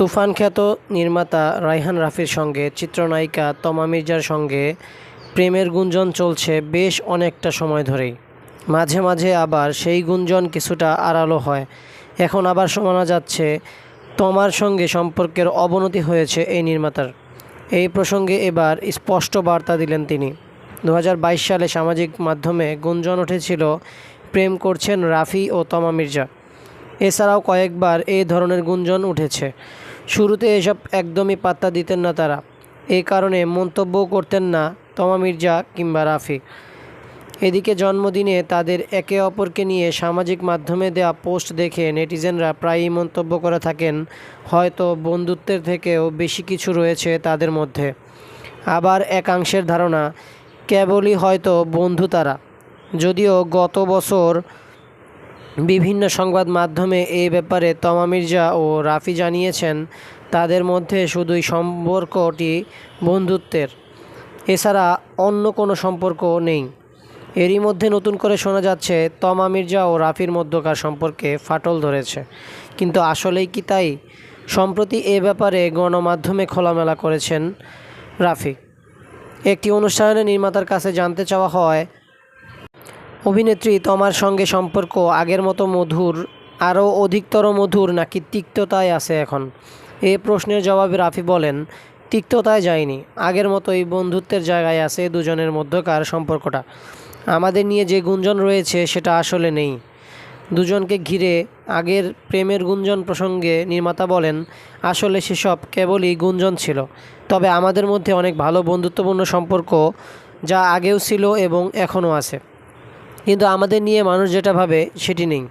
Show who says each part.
Speaker 1: তুফান খ্যাত নির্মাতা রায়হান রাফির সঙ্গে চিত্রনায়িকা তমা মির্জার সঙ্গে প্রেমের গুঞ্জন চলছে বেশ অনেকটা সময় ধরেই। মাঝে মাঝে আবার সেই গুঞ্জন কিছুটা আড়ালো হয়। এখন আবার শোনা যাচ্ছে, তমার সঙ্গে সম্পর্কের অবনতি হয়েছে এই নির্মাতার। এই প্রসঙ্গে এবার স্পষ্ট বার্তা দিলেন তিনি। দু হাজার বাইশ সালে সামাজিক মাধ্যমে গুঞ্জন উঠেছিল, প্রেম করছেন রাফি ও তমা মির্জা। এছাড়াও কয়েকবার এই ধরনের গুঞ্জন উঠেছে। শুরুতে এসব একদমই পাত্তা দিতেন না তারা। এই কারণে মন্তব্যও করতেন না তমা মির্জা কিংবা রাফি এদিকে জন্মদিনে তাদের একে অপরকে নিয়ে সামাজিক মাধ্যমে দেওয়া পোস্ট দেখে নেটিজেনরা প্রায়ই মন্তব্য করে থাকেন, হয়তো বন্ধুত্বের থেকেও বেশি কিছু রয়েছে তাদের মধ্যে। আবার একাংশের ধারণা, কেবলই হয়তো বন্ধু তারা। যদিও গত বছর বিভিন্ন সংবাদ মাধ্যমে এই ব্যাপারে তমা মির্জা ও রাফি জানিয়েছেন, তাদের মধ্যে শুধুই সম্পর্কটি বন্ধুত্বের। এছাড়া অন্য কোনো সম্পর্ক নেই। এরই মধ্যে নতুন করে শোনা যাচ্ছে, তমা মির্জা ও রাফির মধ্যকার সম্পর্কে ফাটল ধরেছে। কিন্তু আসলেই কি তাই? সম্প্রতি এ ব্যাপারে গণমাধ্যমে খোলামেলা করেছেন রাফি। একটি অনুষ্ঠানে নির্মাতার কাছে জানতে চাওয়া হয় অভিনেত্রী তোমার সঙ্গে সম্পর্ক আগের মতো মধুর, আরও অধিকতর মধুর নাকি তিক্ততায় আছে এখন? এ প্রশ্নের জবাবে রাফি বলেন, তিক্ততায় যায়নি। আগের মতোই বন্ধুত্বের জায়গায় আছে দুজনের মধ্যকার সম্পর্কটা। আমাদের নিয়ে যে গুঞ্জন রয়েছে সেটা আসলে নেই। দুজনকে ঘিরে আগের প্রেমের গুঞ্জন প্রসঙ্গে নির্মাতা বলেন, আসলে সেসব কেবলই গুঞ্জন ছিল। তবে আমাদের মধ্যে অনেক ভালো বন্ধুত্বপূর্ণ সম্পর্ক যা আগেও ছিল এবং এখনও আছে। কিন্তু আমাদের নিয়ে মানুষ যেটা ভাবে সেটি নেই।